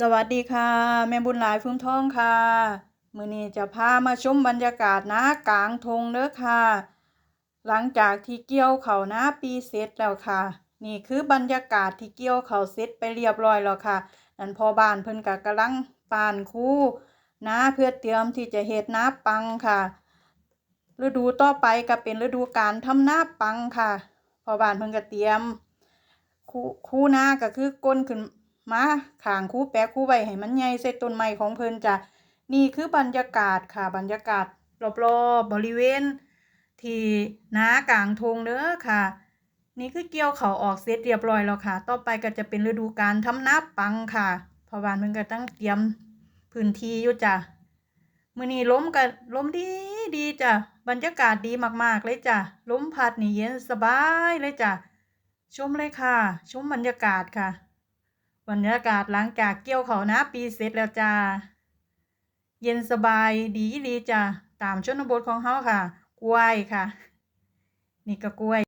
สวัสดีค่ะแม่บุญหลายฟุ้งทองค่ะมื้อนี้จะพามาชมบรรยากาศนากลางทงเด้อค่ะ หลังจากที่เกี่ยวเขานาปีเสร็จแล้วค่ะ นี่คือบรรยากาศที่เกี่ยวเขาเสร็จไปเรียบร้อยแล้วค่ะ นั่นพอบ้านเพิ่นก็กำลังปานคู่นาเพื่อเตรียมที่จะเฮ็ดนาปังค่ะ ฤดูต่อไปก็เป็นฤดูการทำนาปังค่ะ พอบ้านเพิ่นก็เตรียม คู่คู่นาก็คือก้นขึ้น มาขางคู่แปะคูไว้ให้มันใหญ่ใส่ต้นไม้ของเพิ่นจ้ะนี่คือบรรยากาศค่ะบรรยากาศรอบๆบริเวณ ที่นากลางทงเด้อค่ะ นี่คือเกี่ยวเขาออกเสร็จเรียบร้อยแล้วค่ะ ต่อไปก็จะเป็นฤดูการทำนาปังค่ะพราะว่ามันก็ตั้งเตรียมพื้นที่อยู่จ้ะมื้อนี้ล้มก็ลมดีดีจ้ะบรรยากาศดีมากๆเลยจ้ะล้มพัดนี่เย็นสบายเลยจ้ะชมเลยค่ะ ชมบรรยากาศค่ะ บรรยากาศหลังจากเกี่ยวเขานาปีเสร็จแล้วจ้า เย็นสบายดีดีจ้าตามชนบทของเฮาค่ะ กล้วยค่ะ นี่ก็กล้วย